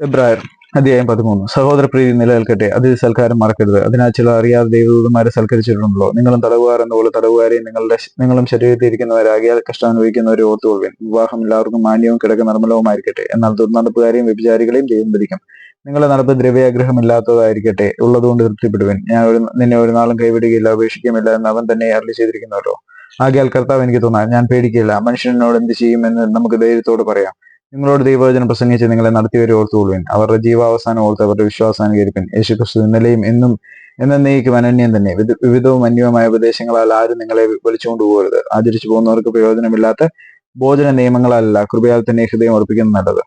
എബ്രായർ അധ്യായം പതിമൂന്ന്. സഹോദര പ്രീതി നിലനിൽക്കട്ടെ. അതിൽ സൽക്കാരം മറക്കരുത്. അതിനാൽ ചില അറിയാതെ ദൈവദൂതന്മാരെ സൽക്കരിച്ചിട്ടുണ്ടല്ലോ. നിങ്ങളും തടവുകാർ എന്നപോലെ തടവുകാരെയും നിങ്ങളുടെ നിങ്ങളും ശരീരത്തിൽ ഇരിക്കുന്നവരാകിയാൽ കഷ്ടം അനുഭവിക്കുന്നവരെ ഓർത്തുകൊള്ളുവിൻ. വിവാഹം എല്ലാവർക്കും മാന്യവും കിടക്ക നിർമ്മലവുമായിരിക്കട്ടെ. എന്നാൽ ദുർനടപ്പുകാരെയും വ്യഭിചാരികളെയും ദൈവം ഭരിക്കും നിങ്ങളുടെ നടപ്പ് ദ്രവ്യാഗ്രഹമില്ലാത്തതായിരിക്കട്ടെ. ഉള്ളതുകൊണ്ട് തൃപ്തിപ്പെടുവിൻ. ഞാൻ ഒരു നിന്നെ ഒരു നാളും കൈവിടുകയില്ല. ഉപേക്ഷിക്കുകയില്ല എന്ന് അവൻ തന്നെ അരളി ചെയ്തിരിക്കുന്നവരോ ആകിയാൽ കർത്താവ് എനിക്ക് തോന്നാൻ ഞാൻ പേടിക്കില്ല മനുഷ്യനോട് എന്ത് ചെയ്യുമെന്ന് നമുക്ക് ധൈര്യത്തോട് പറയാം. നിങ്ങളോട് ദൈവവചനം പ്രസംഗിച്ച് നിങ്ങളെ നടത്തിയവരെ ഓർത്തുകൊള്ളുവിൻ. അവരുടെ ജീവാവസാനം ഓർത്ത് അവരുടെ വിശ്വാസാനുകരിപ്പിൻ യേശുക്രിസ്തു ഇന്നലെയും എന്നും എന്നേക്കും അനന്യം തന്നെ. വിധ- വിവിധവും അന്യവുമായ ഉപദേശങ്ങളാൽ ആരും നിങ്ങളെ വിളിച്ചുകൊണ്ട് പോകരുത്. ആചരിച്ചു പോകുന്നവർക്ക് പ്രയോജനമില്ലാത്ത ഭോജന നിയമങ്ങളല്ല. കൃപയാൽ തന്നെ ഹൃദയം ഉറപ്പിക്കുന്നത് നല്ലത്.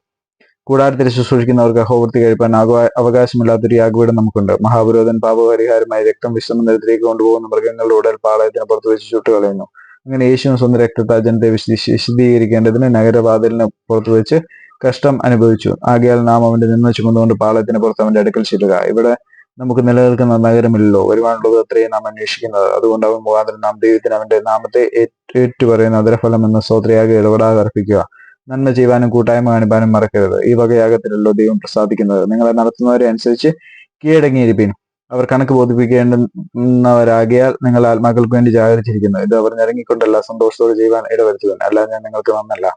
കൂടാരത്തിൽ ശുശ്രൂഷിക്കുന്നവർക്ക് അഹോവൃത്തി കഴിപ്പാൻ അവകാശമില്ലാത്തൊരു യാഗപീഠം നമുക്കുണ്ട്. മഹാപുരോധൻ പാപപരിഹാരമായി രക്തം വിശ്രമനിരത്തിലേക്ക് കൊണ്ടുപോകുന്ന മൃഗങ്ങളുടെ പാളയത്തിന് പുറത്ത് വെച്ച് ചുട്ടുകളയുന്നു. അങ്ങനെ യേശുവിന് സ്വന്തം രക്തത്താജനത്തെ വിശദീ- വിശദീകരിക്കേണ്ടതിന് നഗരവാതിലിന് പുറത്തു വെച്ച് കഷ്ടം അനുഭവിച്ചു. ആകയാൽ നാം അവന്റെ നിന്ന് ചുമന്നുകൊണ്ട് പാളയത്തിന് പുറത്ത് അവന്റെ അടുക്കൽ ചെല്ലുക. ഇവിടെ നമുക്ക് നിലനിൽക്കുന്ന നഗരമില്ലല്ലോ. വരുവാനുള്ളത് അത്രയും നാം അന്വേഷിക്കുന്നത്. അതുകൊണ്ട് അവൻ മുഖാന്തരം നാം ദൈവത്തിന് അവന്റെ നാമത്തെ ഏറ്റു ഏറ്റുപറയുന്ന അതരഫലം എന്ന സ്വത്രയാകെ ഇടപെടാതെ അർപ്പിക്കുക. നന്മ ചെയ്യുവാനും കൂട്ടായ്മ കാണിപ്പാനും മറക്കരുത്. ഈ വകയാകത്തിലല്ലോ ദൈവം പ്രസാദിക്കുന്നത്. നിങ്ങളെ നടത്തുന്നവരെ അനുസരിച്ച് കീഴടങ്ങിയിരിപ്പിൻ. അവർ കണക്ക് ബോധിപ്പിക്കേണ്ടുന്നവരാകിയാൽ നിങ്ങൾ ആത്മാക്കൾക്ക് വേണ്ടി ജാഗരിച്ചിരിക്കുന്നു. ഇത് അവർ ഞെരങ്ങിക്കൊണ്ടല്ല സന്തോഷത്തോടെ ചെയ്യുവാൻ ഇടവരുത്തുവാൻ അല്ല ഞാൻ നിങ്ങൾക്ക് നന്നല്ല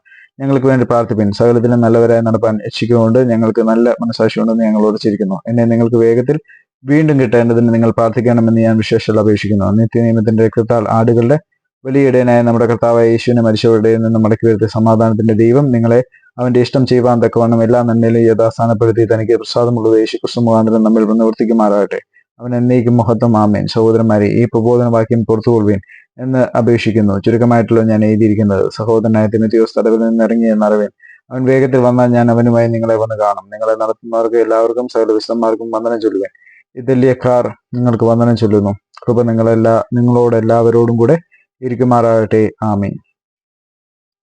ഞങ്ങൾക്ക് വേണ്ടി പ്രാർത്ഥിപ്പിൻ സകലത്തിലും നല്ലവരായി നടപ്പാൻ ഇച്ഛിക്കുകൊണ്ട് ഞങ്ങൾക്ക് നല്ല മനസാക്ഷിയുണ്ടെന്ന് ഞങ്ങൾ ഉറച്ചിരിക്കുന്നു എന്നെ നിങ്ങൾക്ക് വേഗത്തിൽ വീണ്ടും കിട്ടേണ്ടതിന് നിങ്ങൾ പ്രാർത്ഥിക്കണമെന്ന് ഞാൻ വിശേഷത അപേക്ഷിക്കുന്നു. നിത്യനിയമത്തിന്റെ രക്തത്താൽ ആടുകളുടെ വലിയ ഇടയനായ നമ്മുടെ കർത്താവായ യേശുവിനെ മരിച്ചവരുടെ നിന്ന് മടക്കി വരുത്തിയ സമാധാനത്തിന്റെ ദൈവം നിങ്ങളെ അവന്റെ ഇഷ്ടം ചെയ്യുവാൻ തക്കവണ്ണം എല്ലാ നന്മയിലും യഥാസ്ഥാനപ്പെടുത്തി തനിക്ക് പ്രസാദമുള്ളത് യേശു ക്രിസ്തു മുഖാന്തരം നമ്മൾ നിവർത്തിക്കുമാറാകട്ടെ അവൻ എന്നേക്കും മഹത്വം. ആമേൻ. സഹോദരന്മാരെ ഈ പ്രബോധന വാക്യം പുറത്തുകൊള്ളുവീൻ എന്ന് അപേക്ഷിക്കുന്നു. ചുരുക്കമായിട്ടുള്ള ഞാൻ എഴുതിയിരിക്കുന്നത് സഹോദരനായ തിമത്തിയോസ് തടവിൽ നിന്ന് ഇറങ്ങി എന്നറിവേൻ. അവൻ വേഗത്തിൽ വന്നാൽ ഞാൻ അവനുമായി നിങ്ങളെ വന്ന് കാണും. നിങ്ങളെ നടത്തുന്നവർക്ക് എല്ലാവർക്കും സകല വിശുദ്ധന്മാർക്കും വന്ദനം ചൊല്ലുക ഇതല്യക്കാർ നിങ്ങൾക്ക് വന്ദനം ചൊല്ലുന്നു. കൃപ നിങ്ങളെല്ലാ നിങ്ങളോട് എല്ലാവരോടും കൂടെ ഇരിക്കുമാറാകട്ടെ. ആമീൻ.